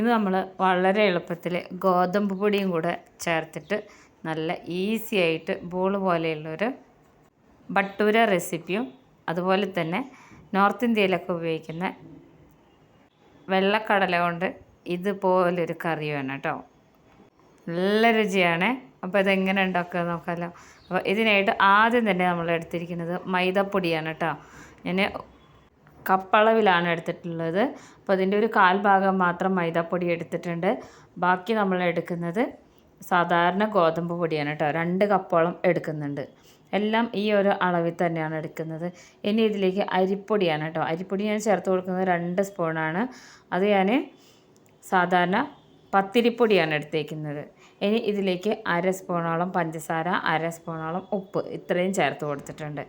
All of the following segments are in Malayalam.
ഇന്ന് നമ്മൾ വളരെ എളുപ്പത്തിൽ ഗോതമ്പ് പൊടിയും കൂടെ ചേർത്തിട്ട് നല്ല ഈസി ആയിട്ട് ബോൾ പോലെയുള്ളൊരു ബട്ടൂര റെസിപ്പിയും അതുപോലെ തന്നെ നോർത്ത് ഇന്ത്യയിലൊക്കെ ഉപയോഗിക്കുന്ന വെള്ളക്കടല കൊണ്ട് ഇതുപോലൊരു കറി വേണം കേട്ടോ. നല്ല രുചിയാണ്. അപ്പോൾ ഇതെങ്ങനെ ഉണ്ടാക്കുക നോക്കാമല്ലോ അപ്പോൾ ഇതിനായിട്ട് ആദ്യം തന്നെ നമ്മൾ എടുത്തിരിക്കുന്നത് മൈദപ്പൊടിയാണ് കേട്ടോ. ഞാൻ കപ്പളവിലാണ് എടുത്തിട്ടുള്ളത്. അപ്പോൾ അതിന്റെ ഒരു കാൽ ഭാഗം മാത്രം മൈദാപ്പൊടി എടുത്തിട്ടുണ്ട്. ബാക്കി നമ്മൾ എടുക്കുന്നത് സാധാരണ ഗോതമ്പ് പൊടിയാണ് കേട്ടോ. രണ്ട് കപ്പോളം എടുക്കുന്നുണ്ട്. എല്ലാം ഈ ഒരു അളവിൽ തന്നെയാണ് എടുക്കുന്നത്. ഇനി ഇതിലേക്ക് അരിപ്പൊടിയാണ് കേട്ടോ. അരിപ്പൊടി ഞാൻ ചേർത്ത് കൊടുക്കുന്നത് രണ്ട് സ്പൂണാണ്. അത് ഞാൻ സാധാരണ പത്തിരിപ്പൊടിയാണ് എടുത്തേക്കുന്നത്. ഇനി ഇതിലേക്ക് അര സ്പൂണോളം പഞ്ചസാര അര സ്പൂണോളം ഉപ്പ് ഇത്രയും ചേർത്ത് കൊടുത്തിട്ടുണ്ട്.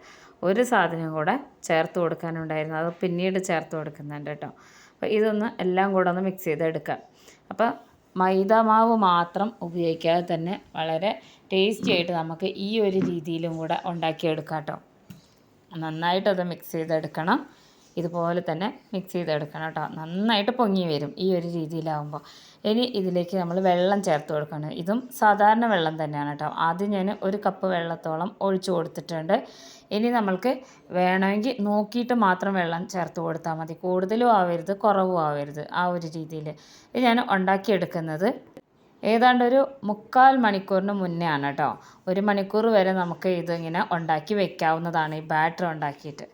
ഒരു സാധനം കൂടെ ചേർത്ത് കൊടുക്കാനുണ്ടായിരുന്നു. അത് പിന്നീട് ചേർത്ത് കൊടുക്കുന്നുണ്ട് കേട്ടോ. അപ്പോൾ ഇതൊന്ന് എല്ലാം കൂടെ ഒന്ന് മിക്സ് ചെയ്തെടുക്കാം. അപ്പോൾ മൈദ മാവ് മാത്രം ഉപയോഗിക്കാതെ തന്നെ വളരെ ടേസ്റ്റി ആയിട്ട് നമുക്ക് ഈ ഒരു രീതിയിലും കൂടെ ഉണ്ടാക്കിയെടുക്കാം കേട്ടോ. നന്നായിട്ടത് മിക്സ് ചെയ്തെടുക്കണം. ഇതുപോലെ തന്നെ മിക്സ് ചെയ്തെടുക്കണം കേട്ടോ. നന്നായിട്ട് പൊങ്ങി വരും ഈ ഒരു രീതിയിലാവുമ്പോൾ. ഇനി ഇതിലേക്ക് നമ്മൾ വെള്ളം ചേർത്ത് കൊടുക്കണം. ഇതും സാധാരണ വെള്ളം തന്നെയാണ് കേട്ടോ. ആദ്യം ഞാൻ ഒരു കപ്പ് വെള്ളത്തോളം ഒഴിച്ചു കൊടുത്തിട്ടുണ്ട്. ഇനി നമ്മൾക്ക് വേണമെങ്കിൽ നോക്കിയിട്ട് മാത്രം വെള്ളം ചേർത്ത് കൊടുത്താൽ മതി. കൂടുതലും ആവരുത് കുറവും ആവരുത് ആ ഒരു രീതിയിൽ. ഇത് ഞാൻ ഉണ്ടാക്കിയെടുക്കുന്നത് ഏതാണ്ട് ഒരു മുക്കാൽ മണിക്കൂറിന് മുന്നേ ആണ് കേട്ടോ. ഒരു മണിക്കൂർ വരെ നമുക്ക് ഇതിങ്ങനെ ഉണ്ടാക്കി വെക്കാവുന്നതാണ് ഈ ബാറ്റർ ഉണ്ടാക്കിയിട്ട്.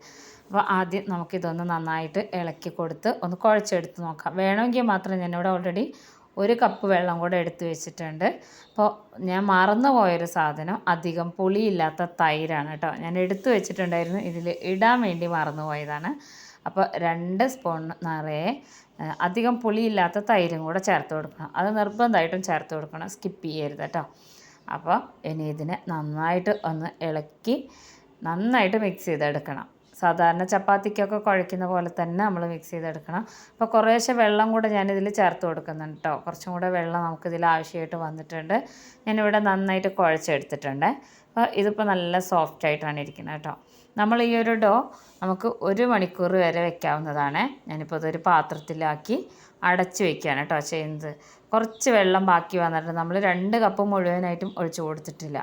അപ്പോൾ ആദ്യം നമുക്കിതൊന്ന് നന്നായിട്ട് ഇളക്കി കൊടുത്ത് ഒന്ന് കുഴച്ചെടുത്ത് നോക്കാം. വേണമെങ്കിൽ മാത്രം ഞാനിവിടെ ഓൾറെഡി ഒരു കപ്പ് വെള്ളം കൂടെ എടുത്തു വെച്ചിട്ടുണ്ട്. അപ്പോൾ ഞാൻ മറന്നു പോയൊരു സാധനം അധികം പുളിയില്ലാത്ത തൈരാണ് കേട്ടോ. ഞാൻ എടുത്തു വെച്ചിട്ടുണ്ടായിരുന്നു ഇതിൽ ഇടാൻ വേണ്ടി മറന്നു പോയതാണ്. അപ്പോൾ രണ്ട് സ്പൂൺ നിറയെ അധികം പുളിയില്ലാത്ത തൈരും കൂടെ ചേർത്ത് കൊടുക്കണം. അത് നിർബന്ധമായിട്ടും ചേർത്ത് കൊടുക്കണം സ്കിപ്പ് ചെയ്യരുത് കേട്ടോ. അപ്പോൾ ഇനി ഇതിനെ നന്നായിട്ട് ഒന്ന് ഇളക്കി നന്നായിട്ട് മിക്സ് ചെയ്തെടുക്കണം. സാധാരണ ചപ്പാത്തിക്കൊക്കെ കുഴയ്ക്കുന്ന പോലെ തന്നെ നമ്മൾ മിക്സ് ചെയ്തെടുക്കണം. അപ്പോൾ കുറേശ്ശെ വെള്ളം കൂടെ ഞാനിതിൽ ചേർത്ത് കൊടുക്കുന്നുണ്ട് കേട്ടോ കുറച്ചും കൂടെ വെള്ളം നമുക്കിതിൽ ആവശ്യമായിട്ട് വന്നിട്ടുണ്ട്. ഞാനിവിടെ നന്നായിട്ട് കുഴച്ചെടുത്തിട്ടുണ്ട്. അപ്പോൾ ഇതിപ്പോൾ നല്ല സോഫ്റ്റ് ആയിട്ടാണ് ഇരിക്കുന്നത് കേട്ടോ നമ്മൾ ഈ ഒരു ഡോ നമുക്ക് ഒരു മണിക്കൂർ വരെ വെക്കാവുന്നതാണ്. ഞാനിപ്പോൾ ഇതൊരു പാത്രത്തിലാക്കി അടച്ച് വെക്കുകയാണ് കേട്ടോ ചെയ്യുന്നത്. കുറച്ച് വെള്ളം ബാക്കി വന്നിട്ട് നമ്മൾ രണ്ട് കപ്പ് മുഴുവനായിട്ടും ഒഴിച്ചു കൊടുത്തിട്ടില്ല.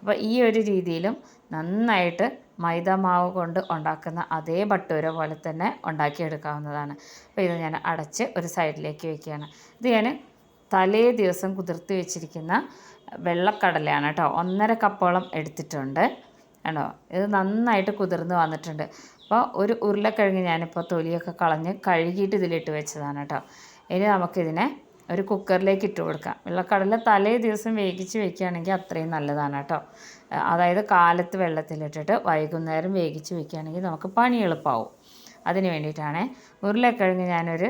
അപ്പോൾ ഈ ഒരു രീതിയിലും നന്നായിട്ട് മൈദ മാവ് കൊണ്ട് ഉണ്ടാക്കുന്ന അതേ ബട്ടൂര പോലെ തന്നെ ഉണ്ടാക്കിയെടുക്കാവുന്നതാണ്. അപ്പോൾ ഇത് ഞാൻ അടച്ച് ഒരു സൈഡിലേക്ക് വെക്കുകയാണ്. ഇത് ഞാൻ തലേ ദിവസം കുതിർത്തി വെച്ചിരിക്കുന്ന വെള്ളക്കടലയാണ് കേട്ടോ. ഒന്നര കപ്പോളം എടുത്തിട്ടുണ്ട്. ആണോ? ഇത് നന്നായിട്ട് കുതിർന്ന് വന്നിട്ടുണ്ട്. അപ്പോൾ ഒരു ഉരുളക്കിഴങ്ങ് ഞാനിപ്പോൾ തൊലിയൊക്കെ കളഞ്ഞ് കഴുകിയിട്ട് ഇതിലിട്ട് വെച്ചതാണ് കേട്ടോ. ഇനി നമുക്കിതിനെ ഒരു കുക്കറിലേക്ക് ഇട്ട് കൊടുക്കാം. വെള്ളക്കടല തലേ ദിവസം വേവിച്ച് വെക്കുകയാണെങ്കിൽ അത്രയും നല്ലതാണ് കേട്ടോ. അതായത് കാലത്ത് വെള്ളത്തിലിട്ടിട്ട് വൈകുന്നേരം വേവിച്ച് വെക്കുകയാണെങ്കിൽ നമുക്ക് പണി എളുപ്പമാവും അതിന് വേണ്ടിയിട്ടാണ് ഉരുളക്കിഴങ്ങ് ഞാനൊരു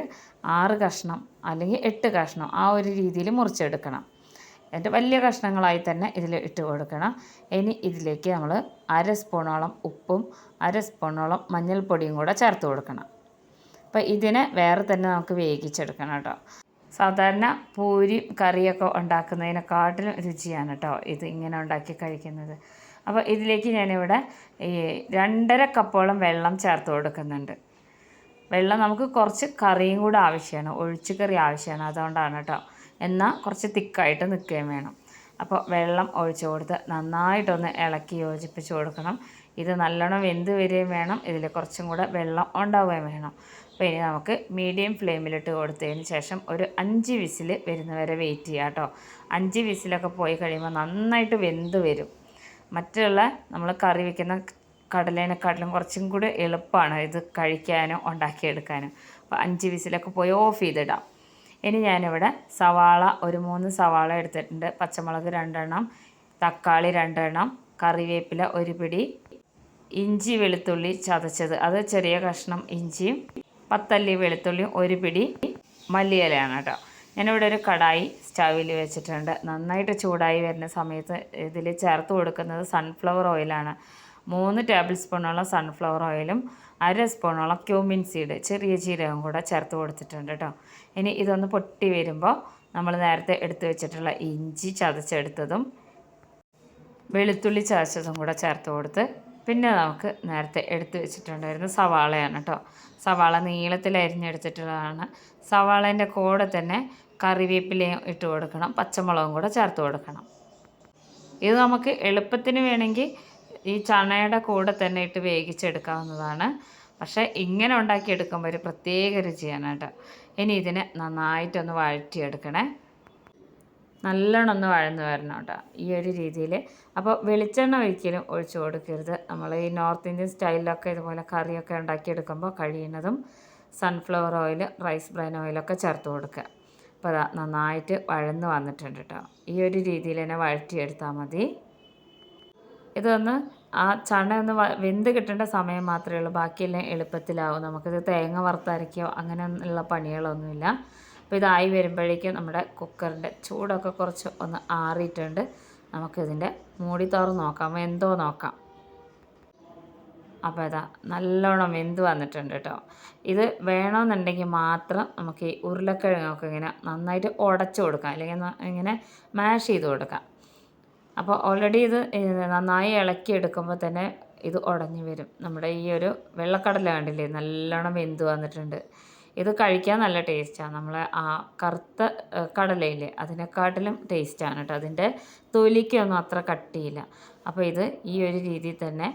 ആറ് കഷ്ണം അല്ലെങ്കിൽ എട്ട് കഷ്ണം ആ ഒരു രീതിയിൽ മുറിച്ചെടുക്കണം. എന്നിട്ട് വലിയ കഷ്ണങ്ങളായി തന്നെ ഇതിൽ ഇട്ട് കൊടുക്കണം. ഇനി ഇതിലേക്ക് നമ്മൾ അര സ്പൂണോളം ഉപ്പും അര സ്പൂണോളം മഞ്ഞൾപ്പൊടിയും കൂടെ ചേർത്ത് കൊടുക്കണം. അപ്പോൾ ഇതിനെ വേറെ തന്നെ നമുക്ക് വേവിച്ചെടുക്കണം കേട്ടോ. സാധാരണ പൂരിയും കറിയൊക്കെ ഉണ്ടാക്കുന്നതിനെക്കാട്ടിലും രുചിയാണ് കേട്ടോ ഇത് ഇങ്ങനെ ഉണ്ടാക്കി കഴിക്കുന്നത്. അപ്പോൾ ഇതിലേക്ക് ഞാനിവിടെ ഈ രണ്ടര കപ്പോളം വെള്ളം ചേർത്ത് കൊടുക്കുന്നുണ്ട്. വെള്ളം നമുക്ക് കുറച്ച് കറിയും കൂടെ ആവശ്യമാണ് ഒഴിച്ച് കറി ആവശ്യമാണ് അതുകൊണ്ടാണ് കേട്ടോ എന്നാൽ കുറച്ച് തിക്കായിട്ട് നിൽക്കുകയും വേണം. അപ്പോൾ വെള്ളം ഒഴിച്ചു കൊടുത്ത് നന്നായിട്ടൊന്ന് ഇളക്കി യോജിപ്പിച്ച് കൊടുക്കണം. ഇത് നല്ലോണം വെന്ത് വരികയും വേണം. ഇതിൽ കുറച്ചും കൂടെ വെള്ളം ഉണ്ടാവുകയും വേണം. അപ്പോൾ ഇനി നമുക്ക് മീഡിയം ഫ്ലെയിമിലിട്ട് കൊടുത്തതിന് ശേഷം ഒരു അഞ്ച് വിസിൽ വരുന്നവരെ വെയിറ്റ് ചെയ്യാം കേട്ടോ. അഞ്ച് വിസിലൊക്കെ പോയി കഴിയുമ്പോൾ നന്നായിട്ട് വെന്ത് വരും. മറ്റുള്ള നമ്മൾ കറി വയ്ക്കുന്ന കടലേനെക്കാട്ടിലും കുറച്ചും കൂടി എളുപ്പമാണ് ഇത് കഴിക്കാനും ഉണ്ടാക്കിയെടുക്കാനും. അപ്പോൾ അഞ്ച് വിസിലൊക്കെ പോയി ഓഫ് ചെയ്തിടാം. ഇനി ഞാനിവിടെ സവാള ഒരു മൂന്ന് സവാള എടുത്തിട്ടുണ്ട്. പച്ചമുളക് രണ്ടെണ്ണം തക്കാളി രണ്ടെണ്ണം കറിവേപ്പില ഒരു പിടി ഇഞ്ചി വെളുത്തുള്ളി ചതച്ചത്. അത് ചെറിയ കഷ്ണം ഇഞ്ചിയും പത്തല്ലി വെളുത്തുള്ളിയും ഒരു പിടി മല്ലിയിലയാണ് കേട്ടോ. ഞാനിവിടെ ഒരു കടായി സ്റ്റവിൽ വെച്ചിട്ടുണ്ട്. നന്നായിട്ട് ചൂടായി വരുന്ന സമയത്ത് ഇതിൽ ചേർത്ത് കൊടുക്കുന്നത് സൺഫ്ലവർ ഓയിലാണ് മൂന്ന് ടേബിൾ സ്പൂണോളം സൺഫ്ലവർ ഓയിലും അര സ്പൂണോളം ക്യൂമിൻ സീഡ് ചെറിയ ജീരകം കൂടെ ചേർത്ത് കൊടുത്തിട്ടുണ്ട് കേട്ടോ. ഇനി ഇതൊന്ന് പൊട്ടി വരുമ്പോൾ നമ്മൾ നേരത്തെ എടുത്തു വെച്ചിട്ടുള്ള ഇഞ്ചി ചതച്ചെടുത്തതും വെളുത്തുള്ളി ചതച്ചതും കൂടെ ചേർത്ത് കൊടുത്ത് പിന്നെ നമുക്ക് നേരത്തെ എടുത്തു വെച്ചിട്ടുണ്ടായിരുന്ന സവാളയാണ് കേട്ടോ. സവാള നീളത്തിൽ അരിഞ്ഞെടുത്തിട്ടുള്ളതാണ്. സവാളേന്റെ കൂടെ തന്നെ കറിവേപ്പിലയും ഇട്ട് കൊടുക്കണം. പച്ചമുളകും കൂടെ ചേർത്ത് കൊടുക്കണം. ഇത് നമുക്ക് എളുപ്പത്തിന് വേണമെങ്കിൽ ഈ ചണയുടെ കൂടെ തന്നെ ഇട്ട് വേവിച്ചെടുക്കാവുന്നതാണ്. പക്ഷേ ഇങ്ങനെ ഉണ്ടാക്കിയെടുക്കുമ്പോൾ ഒരു പ്രത്യേക രുചിയാണ് കേട്ടോ. ഇനി ഇതിനെ നന്നായിട്ടൊന്ന് വഴറ്റിയെടുക്കണേ. നല്ലോണം ഒന്ന് വഴന്ന് വരണം കേട്ടോ ഈ ഒരു രീതിയിൽ അപ്പോൾ വെളിച്ചെണ്ണ ഒരിക്കലും ഒഴിച്ചു കൊടുക്കരുത്. നമ്മൾ ഈ നോർത്ത് ഇന്ത്യൻ സ്റ്റൈലിലൊക്കെ ഇതുപോലെ കറിയൊക്കെ ഉണ്ടാക്കിയെടുക്കുമ്പോൾ കഴിയുന്നതും സൺഫ്ലവർ ഓയിൽ റൈസ് ബ്രൈൻ ഓയിലൊക്കെ ചേർത്ത് കൊടുക്കുക. അപ്പോൾ അതാ നന്നായിട്ട് വഴന്ന് വന്നിട്ടുണ്ട് കേട്ടോ. ഈ ഒരു രീതിയിൽ തന്നെ വഴറ്റിയെടുത്താൽ മതി. ഇതൊന്ന് ആ ചണ ഒന്ന് വെന്ത് കിട്ടേണ്ട സമയം മാത്രമേ ഉള്ളൂ. ബാക്കിയെല്ലാം എളുപ്പത്തിലാവും. നമുക്കിത് തേങ്ങ വറുത്തരയ്ക്കോ അങ്ങനെയുള്ള പണികളൊന്നുമില്ല. അപ്പോൾ ഇതായി വരുമ്പോഴേക്കും നമ്മുടെ കുക്കറിന്റെ ചൂടൊക്കെ കുറച്ച് ഒന്ന് ആറിയിട്ടുണ്ട്. നമുക്കിതിന്റെ മൂടി തുറന്ന് നോക്കാം. എന്തോ നോക്കാം. അപ്പോൾ ഇതാ നല്ലോണം വെന്ത് വന്നിട്ടുണ്ട് കേട്ടോ. ഇത് വേണമെന്നുണ്ടെങ്കിൽ മാത്രം നമുക്ക് ഈ ഉരുളക്കിഴങ്ങൊക്കെ ഇങ്ങനെ നന്നായിട്ട് ഉടച്ചു കൊടുക്കാം. അല്ലെങ്കിൽ ഇങ്ങനെ മാഷ് ചെയ്ത് കൊടുക്കാം. അപ്പോൾ ഓൾറെഡി ഇത് നന്നായി ഇളക്കി എടുക്കുമ്പോൾ തന്നെ ഇത് ഉടഞ്ഞു വരും. നമ്മുടെ ഈ ഒരു വെള്ളക്കടല കണ്ടില്ലേ? നല്ലോണം വെന്ത് വന്നിട്ടുണ്ട്. ഇത് കഴിക്കാൻ നല്ല ടേസ്റ്റാണ് നമ്മൾ ആ കറുത്ത കടലയില്ലേ അതിനെക്കാട്ടിലും ടേസ്റ്റാണ് കേട്ടോ. അതിന്റെ തൊലിക്കൊന്നും അത്ര കട്ടിയില്ല. അപ്പോൾ ഇത് ഈ ഒരു രീതിയിൽ തന്നെ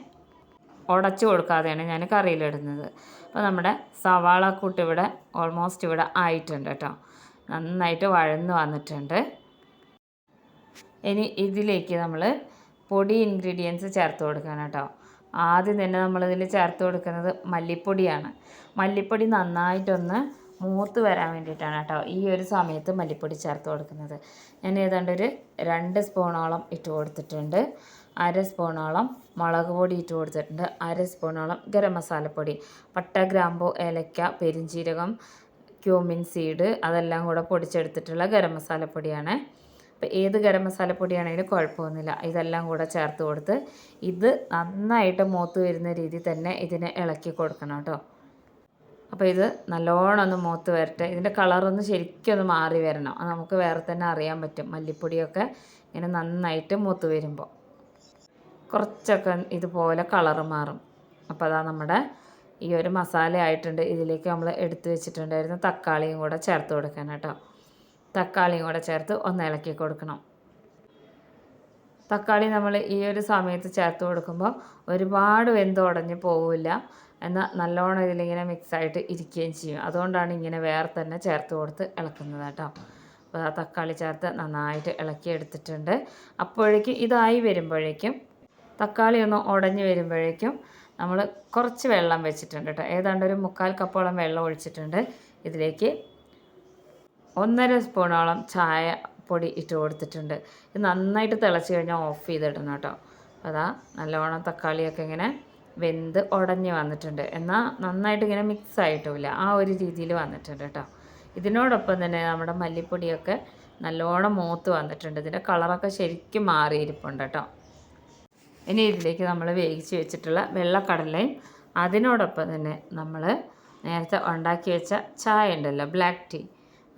ഉടച്ചു കൊടുക്കാതെയാണ് ഞാൻ കറിയിലിടുന്നത്. അപ്പോൾ നമ്മുടെ സവാള കൂട്ട് ഇവിടെ ഓൾമോസ്റ്റ് ഇവിടെ ആയിട്ടുണ്ട് കേട്ടോ. നന്നായിട്ട് വഴന്ന് വന്നിട്ടുണ്ട്. ഇനി ഇതിലേക്ക് നമ്മൾ പൊടി ഇൻഗ്രീഡിയൻസ് ചേർത്ത് കൊടുക്കണം കേട്ടോ. ആദ്യം തന്നെ നമ്മളിതിൽ ചേർത്ത് കൊടുക്കുന്നത് മല്ലിപ്പൊടിയാണ്. മല്ലിപ്പൊടി നന്നായിട്ടൊന്ന് മൂത്ത് വരാൻ വേണ്ടിയിട്ടാണ് കേട്ടോ ഈ ഒരു സമയത്ത് മല്ലിപ്പൊടി ചേർത്ത് കൊടുക്കുന്നത്. ഞാൻ ഏതാണ്ട് ഒരു രണ്ട് സ്പൂണോളം ഇട്ട് കൊടുത്തിട്ടുണ്ട്. അര സ്പൂണോളം മുളക് പൊടി ഇട്ട് കൊടുത്തിട്ടുണ്ട്. അര സ്പൂണോളം ഗരം മസാലപ്പൊടി പട്ട ഗ്രാമ്പു ഏലക്ക പെരിഞ്ചീരകം ക്യൂമിൻ സീഡ് അതെല്ലാം കൂടെ പൊടിച്ചെടുത്തിട്ടുള്ള ഗരം മസാലപ്പൊടിയാണ് അപ്പോൾ ഏത് ഗരം മസാലപ്പൊടിയാണെങ്കിലും കുഴപ്പമൊന്നുമില്ല. ഇതെല്ലാം കൂടെ ചേർത്ത് കൊടുത്ത് ഇത് നന്നായിട്ട് മൂത്ത് വരുന്ന രീതിയിൽ തന്നെ ഇതിനെ ഇളക്കി കൊടുക്കണം കേട്ടോ. അപ്പോൾ ഇത് നല്ലോണം ഒന്ന് മൂത്ത് വരട്ടെ. ഇതിന്റെ കളറൊന്ന് ശരിക്കും മാറി വരണം. അത് നമുക്ക് വേറെ തന്നെ അറിയാൻ പറ്റും. മല്ലിപ്പൊടിയൊക്കെ ഇങ്ങനെ നന്നായിട്ട് മൂത്ത് വരുമ്പോൾ. കുറച്ചൊക്കെ ഇതുപോലെ കളറ് മാറും. അപ്പോൾ അതാ നമ്മുടെ ഈ ഒരു മസാല ആയിട്ടുണ്ട്. ഇതിലേക്ക് നമ്മൾ എടുത്തു വെച്ചിട്ടുണ്ടായിരുന്ന തക്കാളിയും കൂടെ ചേർത്ത് കൊടുക്കാൻ കേട്ടോ. തക്കാളിയും കൂടെ ചേർത്ത് ഒന്ന് ഇളക്കി കൊടുക്കണം. തക്കാളി നമ്മൾ ഈ ഒരു സമയത്ത് ചേർത്ത് കൊടുക്കുമ്പോൾ ഒരുപാട് വെന്ത് ഉടഞ്ഞ് പോവില്ല. എന്നാൽ നല്ലോണം ഇതിലിങ്ങനെ മിക്സായിട്ട് ഇരിക്കുകയും ചെയ്യും. അതുകൊണ്ടാണ് ഇങ്ങനെ വേറെ തന്നെ ചേർത്ത് കൊടുത്ത് ഇളക്കുന്നത് കേട്ടോ. അപ്പോൾ ആ തക്കാളി ചേർത്ത് നന്നായിട്ട് ഇളക്കി എടുത്തിട്ടുണ്ട്. അപ്പോഴേക്കും ഇതായി വരുമ്പോഴേക്കും തക്കാളി ഒന്ന് ഉടഞ്ഞ് വരുമ്പോഴേക്കും നമ്മൾ കുറച്ച് വെള്ളം വെച്ചിട്ടുണ്ട് കേട്ടോ. ഏതാണ്ട് ഒരു മുക്കാൽ കപ്പോളം വെള്ളം ഒഴിച്ചിട്ടുണ്ട്. ഇതിലേക്ക് ഒന്നര സ്പൂണോളം ചായ പൊടി ഇട്ട് കൊടുത്തിട്ടുണ്ട്. ഇത് നന്നായിട്ട് തിളച്ച് കഴിഞ്ഞാൽ ഓഫ് ചെയ്തിടണം കേട്ടോ. അതാ നല്ലവണ്ണം തക്കാളിയൊക്കെ ഇങ്ങനെ വെന്ത് ഉടഞ്ഞ് വന്നിട്ടുണ്ട്. എന്നാൽ നന്നായിട്ട് ഇങ്ങനെ മിക്സ് ആയിട്ടില്ല. ആ ഒരു രീതിയിൽ വന്നിട്ടുണ്ട് കേട്ടോ. ഇതിനോടൊപ്പം തന്നെ നമ്മുടെ മല്ലിപ്പൊടിയൊക്കെ നല്ലോണം മൂത്ത് വന്നിട്ടുണ്ട്. ഇതിന്റെ കളറൊക്കെ ശരിക്കും മാറിയിരിപ്പുണ്ട് കേട്ടോ. ഇനി ഇതിലേക്ക് നമ്മൾ വേവിച്ച് വെച്ചിട്ടുള്ള വെള്ളക്കടലയും അതിനോടൊപ്പം തന്നെ നമ്മൾ നേരത്തെ ഉണ്ടാക്കി വെച്ച ചായ ഉണ്ടല്ലോ ബ്ലാക്ക് ടീ.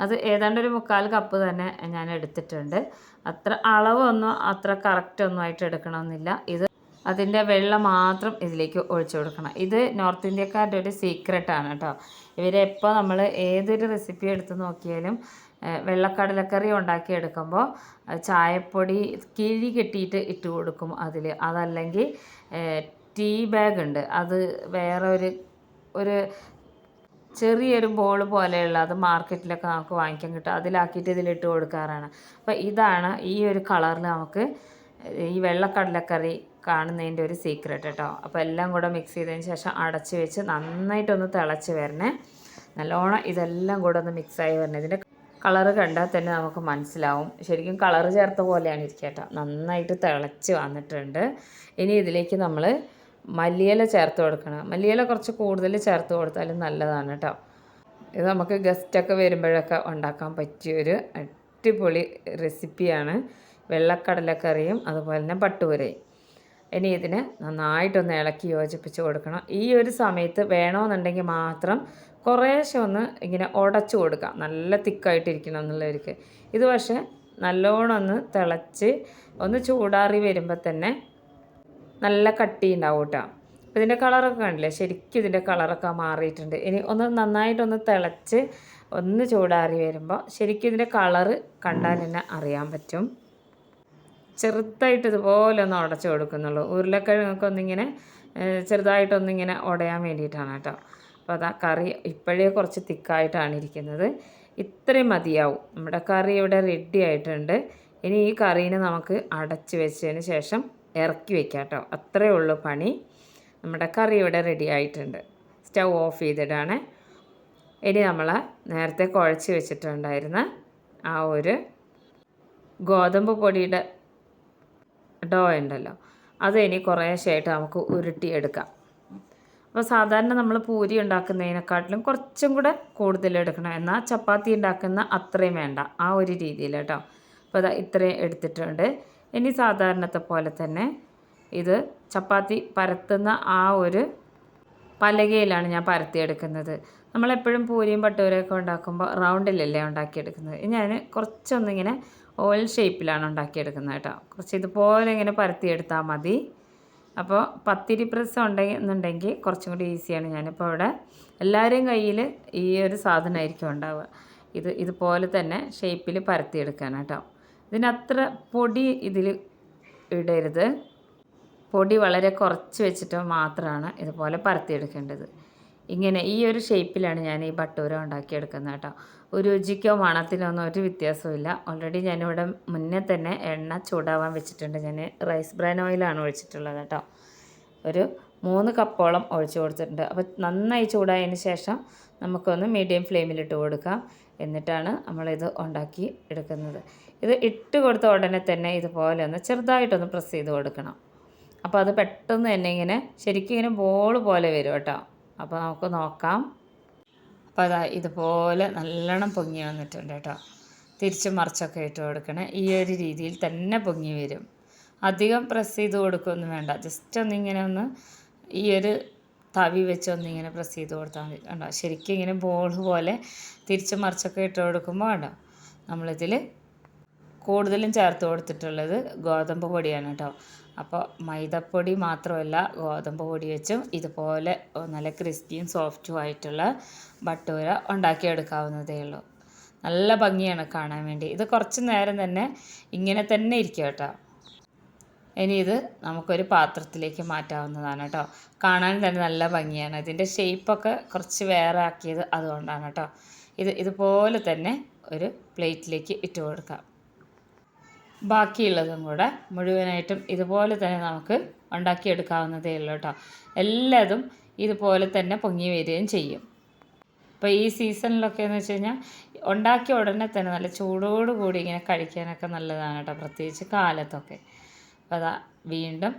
അത് ഏതാണ്ട് ഒരു മുക്കാൽ കപ്പ് തന്നെ ഞാൻ എടുത്തിട്ടുണ്ട്. അത്ര അളവൊന്നും അത്ര കറക്റ്റ് ഒന്നും ആയിട്ട് എടുക്കണമെന്നില്ല. ഇത് അതിന്റെ വെള്ളം മാത്രം ഇതിലേക്ക് ഒഴിച്ചു കൊടുക്കണം. ഇത് നോർത്ത് ഇന്ത്യക്കാരുടെ ഒരു സീക്രട്ടാണ് കേട്ടോ ഇവരെപ്പോൾ നമ്മൾ ഏതൊരു റെസിപ്പി എടുത്ത് നോക്കിയാലും വെള്ളക്കടലക്കറി ഉണ്ടാക്കിയെടുക്കുമ്പോൾ ചായപ്പൊടി കിഴി കെട്ടിയിട്ട് ഇട്ട് കൊടുക്കും അതിൽ അതല്ലെങ്കിൽ ടീ ബാഗ് ഉണ്ട്. അത് വേറെ ഒരു ഒരു ചെറിയൊരു ബോൾ പോലെയുള്ള അത് മാർക്കറ്റിലൊക്കെ നമുക്ക് വാങ്ങിക്കാൻ കിട്ടും. അതിലാക്കിയിട്ട് ഇതിലിട്ട് കൊടുക്കാറാണ്. അപ്പോൾ ഇതാണ് ഈ ഒരു കളറിൽ നമുക്ക് ഈ വെള്ളക്കടലക്കറി കാണുന്നതിന്റെ ഒരു സീക്രട്ട് കേട്ടോ. അപ്പോൾ എല്ലാം കൂടെ മിക്സ് ചെയ്തതിന് ശേഷം അടച്ച് വെച്ച് നന്നായിട്ടൊന്ന് തിളച്ച് വരണേ. നല്ലോണം ഇതെല്ലാം കൂടെ ഒന്ന് മിക്സായി വരണേ. ഇതിന്റെ കളറ് കണ്ടാൽ തന്നെ നമുക്ക് മനസ്സിലാവും. ശരിക്കും കളറ് ചേർത്ത പോലെയാണ് ഇരിക്കുക കേട്ടോ. നന്നായിട്ട് തിളച്ച് വന്നിട്ടുണ്ട്. ഇനി ഇതിലേക്ക് നമ്മൾ മല്ലിയില ചേർത്ത് കൊടുക്കണം. മല്ലിയില കുറച്ച് കൂടുതൽ ചേർത്ത് കൊടുത്താലും നല്ലതാണ് കേട്ടോ ഇത് നമുക്ക് ഗസ്റ്റൊക്കെ വരുമ്പോഴൊക്കെ ഉണ്ടാക്കാൻ പറ്റിയൊരു അടിപൊളി റെസിപ്പിയാണ് വെള്ളക്കടലക്കറിയും അതുപോലെ തന്നെ പട്ടുപുരയും. ഇനി ഇതിന് നന്നായിട്ടൊന്ന് ഇളക്കി യോജിപ്പിച്ച് കൊടുക്കണം. ഈ ഒരു സമയത്ത് വേണമെന്നുണ്ടെങ്കിൽ മാത്രം കുറേശ്ശെ ഒന്ന് ഇങ്ങനെ ഉടച്ചു കൊടുക്കാം. നല്ല തിക്കായിട്ടിരിക്കണം എന്നുള്ളവർക്ക്. ഇത് പക്ഷേ നല്ലോണം ഒന്ന് തിളച്ച് ഒന്ന് ചൂടാറി വരുമ്പോൾ തന്നെ നല്ല കട്ടി ഉണ്ടാവും കേട്ടോ അപ്പോൾ ഇതിന്റെ കളറൊക്കെ കണ്ടില്ലേ? ശരിക്കും ഇതിന്റെ കളറൊക്കെ മാറിയിട്ടുണ്ട്. ഇനി ഒന്ന് നന്നായിട്ടൊന്ന് തിളച്ച് ഒന്ന് ചൂടാറി വരുമ്പോൾ ശരിക്കും ഇതിന്റെ കളറ് കണ്ടാൽ തന്നെ അറിയാൻ പറ്റും. ചെറുതായിട്ട് ഇതുപോലെ ഒന്ന് ഉടച്ച് കൊടുക്കുന്നുള്ളൂ. ഉരുളക്കിഴങ്ങൊക്കെ ഒന്നിങ്ങനെ ചെറുതായിട്ടൊന്നിങ്ങനെ ഉടയാൻ വേണ്ടിയിട്ടാണ് കേട്ടോ. അപ്പോൾ അതാ കറി ഇപ്പോഴേ കുറച്ച് തിക്കായിട്ടാണ് ഇരിക്കുന്നത്. ഇത്രയും മതിയാവും. നമ്മുടെ കറി ഇവിടെ റെഡി ആയിട്ടുണ്ട്. ഇനി ഈ കറീനെ നമുക്ക് അടച്ച് വെച്ചതിന് ശേഷം ഇറക്കി വെക്കാം കേട്ടോ. അത്രയേ ഉള്ളൂ പണി. നമ്മുടെ കറി ഇവിടെ റെഡി ആയിട്ടുണ്ട്. സ്റ്റൗ ഓഫ് ചെയ്തിടാണ്. ഇനി നമ്മൾ നേരത്തെ കുഴച്ച് വെച്ചിട്ടുണ്ടായിരുന്ന ആ ഒരു ഗോതമ്പ് പൊടിയുടെ ഡോ ഉണ്ടല്ലോ. അത് ഇനി കുറേശ്ശായിട്ട് നമുക്ക് ഉരുട്ടിയെടുക്കാം. അപ്പോൾ സാധാരണ നമ്മൾ പൂരി ഉണ്ടാക്കുന്നതിനെക്കാട്ടിലും കുറച്ചും കൂടെ കൂടുതൽ എടുക്കണം. എന്നാൽ ചപ്പാത്തി ഉണ്ടാക്കുന്ന അത്രയും വേണ്ട. ആ ഒരു രീതിയിൽ കേട്ടോ. അപ്പോൾ അത് ഇത്രയും എടുത്തിട്ടുണ്ട്. ഇനി സാധാരണത്തെ പോലെ തന്നെ ഇത് ചപ്പാത്തി പരത്തുന്ന ആ ഒരു പലകയിലാണ് ഞാൻ പരത്തിയെടുക്കുന്നത്. നമ്മളെപ്പോഴും പൂരിയും പട്ടൂരൊക്കെ ഉണ്ടാക്കുമ്പോൾ റൗണ്ടിലല്ലേ ഉണ്ടാക്കിയെടുക്കുന്നത്. ഞാൻ കുറച്ചൊന്നിങ്ങനെ ഓയിൽ ഷേപ്പിലാണ് ഉണ്ടാക്കിയെടുക്കുന്നത് കേട്ടോ. കുറച്ച് ഇതുപോലെ ഇങ്ങനെ പരത്തിയെടുത്താൽ മതി. അപ്പോൾ പത്തിരി പ്രസ് ഉണ്ടെന്നുണ്ടെങ്കിൽ കുറച്ചും കൂടി ഈസിയാണ് ഞാനിപ്പോൾ ഇവിടെ എല്ലാവരുടെയും കയ്യിൽ ഈ ഒരു സാധനമായിരിക്കും ഉണ്ടാവുക. ഇത് ഇതുപോലെ തന്നെ ഷേപ്പിൽ പരത്തിയെടുക്കാൻ കേട്ടോ. ഇതിനത്ര പൊടി ഇതിൽ ഇടരുത്. പൊടി വളരെ കുറച്ച് വെച്ചിട്ട് മാത്രമാണ് ഇതുപോലെ പരത്തിയെടുക്കേണ്ടത്. ഇങ്ങനെ ഈ ഒരു ഷേപ്പിലാണ് ഞാൻ ഈ ബട്ടൂര ഉണ്ടാക്കിയെടുക്കുന്നത് കേട്ടോ. ഒരു രുചിക്കോ മണത്തിനോ ഒന്നും ഒരു വ്യത്യാസമില്ല ഓൾറെഡി ഞാനിവിടെ മുന്നേ തന്നെ എണ്ണ ചൂടാവാൻ വെച്ചിട്ടുണ്ട്. ഞാൻ റൈസ് ബ്രാൻ ഓയിലാണ് ഒഴിച്ചിട്ടുള്ളത് കേട്ടോ. ഒരു മൂന്ന് കപ്പോളം ഒഴിച്ച് കൊടുത്തിട്ടുണ്ട്. അപ്പോൾ നന്നായി ചൂടായതിന് ശേഷം നമുക്കൊന്ന് മീഡിയം ഫ്ലെയിമിലിട്ട് കൊടുക്കാം. എന്നിട്ടാണ് നമ്മളിത് ഉണ്ടാക്കി എടുക്കുന്നത്. ഇത് ഇട്ട് കൊടുത്ത ഉടനെ തന്നെ ഇതുപോലെ ഒന്ന് ചെറുതായിട്ടൊന്ന് പ്രസ് ചെയ്ത് കൊടുക്കണം. അപ്പോൾ അത് പെട്ടെന്ന് തന്നെ ഇങ്ങനെ ശരിക്കും ഇങ്ങനെ ബോൾ പോലെ വരും കേട്ടോ. അപ്പോൾ നമുക്ക് നോക്കാം. അപ്പോൾ അതാ ഇതുപോലെ നല്ലോണം പൊങ്ങി വന്നിട്ടുണ്ട് കേട്ടോ. തിരിച്ച് മറിച്ചൊക്കെ ഇട്ട് കൊടുക്കണേ. ഈ ഒരു രീതിയിൽ തന്നെ പൊങ്ങി വരും. അധികം പ്രസ് ചെയ്ത് കൊടുക്കുകയൊന്നും വേണ്ട. ജസ്റ്റ് ഒന്നിങ്ങനെ ഒന്ന് ഈ ഒരു തവി വെച്ച് ഒന്നിങ്ങനെ പ്രസ് ചെയ്ത് കൊടുത്താൽ മതി. കണ്ടോ? ശരിക്കും ഇങ്ങനെ ബോൾ പോലെ തിരിച്ച് മറിച്ചൊക്കെ ഇട്ട് കൊടുക്കുമ്പോൾ കണ്ടോ? നമ്മളിതിൽ കൂടുതലും ചേർത്ത് കൊടുത്തിട്ടുള്ളത് ഗോതമ്പ് പൊടിയാണ് കേട്ടോ അപ്പോൾ മൈദപ്പൊടി മാത്രമല്ല ഗോതമ്പ് പൊടി വെച്ചും ഇതുപോലെ നല്ല ക്രിസ്പിയും സോഫ്റ്റും ആയിട്ടുള്ള ബട്ടൂര ഉണ്ടാക്കിയെടുക്കാവുന്നതേ ഉള്ളൂ. നല്ല ഭംഗിയാണ് കാണാൻ വേണ്ടി. ഇത് കുറച്ച് നേരം തന്നെ ഇങ്ങനെ തന്നെ ഇരിക്കും കേട്ടോ. ഇനി ഇത് നമുക്കൊരു പാത്രത്തിലേക്ക് മാറ്റാവുന്നതാണ് കേട്ടോ കാണാൻ തന്നെ നല്ല ഭംഗിയാണ്. ഇതിന്റെ ഷേപ്പൊക്കെ കുറച്ച് വേറെ ആക്കിയത് അതുകൊണ്ടാണ് കേട്ടോ ഇത് ഇതുപോലെ തന്നെ ഒരു പ്ലേറ്റിലേക്ക് ഇട്ട് കൊടുക്കാം. ബാക്കിയുള്ളതും കൂടെ മുഴുവനായിട്ടും ഇതുപോലെ തന്നെ നമുക്ക് ഉണ്ടാക്കിയെടുക്കാവുന്നതേ ഉള്ളൂ കേട്ടോ. എല്ലാതും ഇതുപോലെ തന്നെ പൊങ്ങി വരികയും ചെയ്യും. ഇപ്പോൾ ഈ സീസണിലൊക്കെ എന്ന് വെച്ച് കഴിഞ്ഞാൽ ഉണ്ടാക്കിയ ഉടനെ തന്നെ നല്ല ചൂടോട് കൂടി ഇങ്ങനെ കഴിക്കാനൊക്കെ നല്ലതാണ് കേട്ടോ പ്രത്യേകിച്ച് കാലത്തൊക്കെ. അപ്പോൾ അതാ വീണ്ടും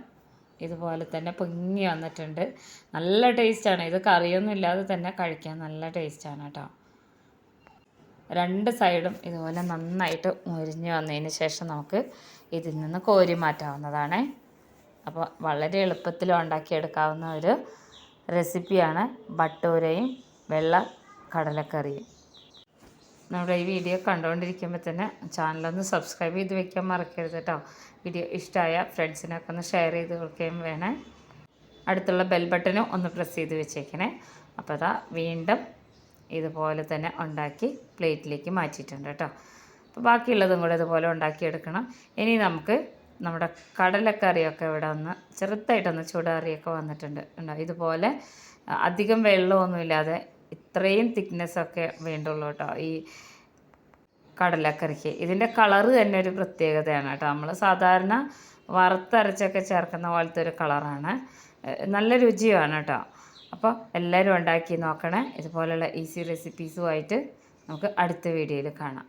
ഇതുപോലെ തന്നെ പൊങ്ങി വന്നിട്ടുണ്ട്. നല്ല ടേസ്റ്റാണ്. ഇത് കറിയൊന്നും ഇല്ലാതെ തന്നെ കഴിക്കാൻ നല്ല ടേസ്റ്റാണ് കേട്ടോ. രണ്ട് സൈഡും ഇതുപോലെ നന്നായിട്ട് മുരിഞ്ഞ് വന്നതിന് ശേഷം നമുക്ക് ഇതിൽ നിന്ന് കോരി മാറ്റാവുന്നതാണ്. അപ്പോൾ വളരെ എളുപ്പത്തിൽ ഉണ്ടാക്കിയെടുക്കാവുന്ന ഒരു റെസിപ്പിയാണ് ബട്ടൂരയും വെള്ള കടലക്കറിയും. നമ്മുടെ ഈ വീഡിയോ കണ്ടുകൊണ്ടിരിക്കുമ്പോൾ തന്നെ ചാനലൊന്ന് സബ്സ്ക്രൈബ് ചെയ്ത് വെക്കാൻ മറക്കരുത് കേട്ടോ. വീഡിയോ ഇഷ്ടമായ ഫ്രണ്ട്സിനൊക്കെ ഒന്ന് ഷെയർ ചെയ്ത് കൊടുക്കുകയും വേണേ. അടുത്തുള്ള ബെൽ ബട്ടനും ഒന്ന് പ്രസ് ചെയ്ത് വെച്ചേക്കണേ. അപ്പോൾ അതാ വീണ്ടും ഇതുപോലെ തന്നെ ഉണ്ടാക്കി പ്ലേറ്റിലേക്ക് മാറ്റിയിട്ടുണ്ട് കേട്ടോ. അപ്പോൾ ബാക്കിയുള്ളതും കൂടെ ഇതുപോലെ ഉണ്ടാക്കിയെടുക്കണം. ഇനി നമുക്ക് നമ്മുടെ കടലക്കറിയൊക്കെ ഇവിടെ ഒന്ന് ചെറുതായിട്ടൊന്ന് ചൂടാറിയൊക്കെ വന്നിട്ടുണ്ട് ഉണ്ടോ ഇതുപോലെ അധികം വെള്ളമൊന്നുമില്ലാതെ ഇത്രയും തിക്നെസ്സൊക്കെ വേണ്ടുള്ളൂ കേട്ടോ ഈ കടലക്കറിക്ക്. ഇതിന്റെ കളറ് തന്നെ ഒരു പ്രത്യേകതയാണ് കേട്ടോ. നമ്മൾ സാധാരണ വറുത്തരച്ചൊക്കെ ചേർക്കുന്ന പോലത്തെ ഒരു കളറാണ്. നല്ല രുചിയാണ് കേട്ടോ. അപ്പോൾ എല്ലാവരും ഉണ്ടാക്കി നോക്കണേ. ഇതുപോലുള്ള ഈസി റെസിപ്പീസുമായിട്ട് നമുക്ക് അടുത്ത വീഡിയോയിൽ കാണാം.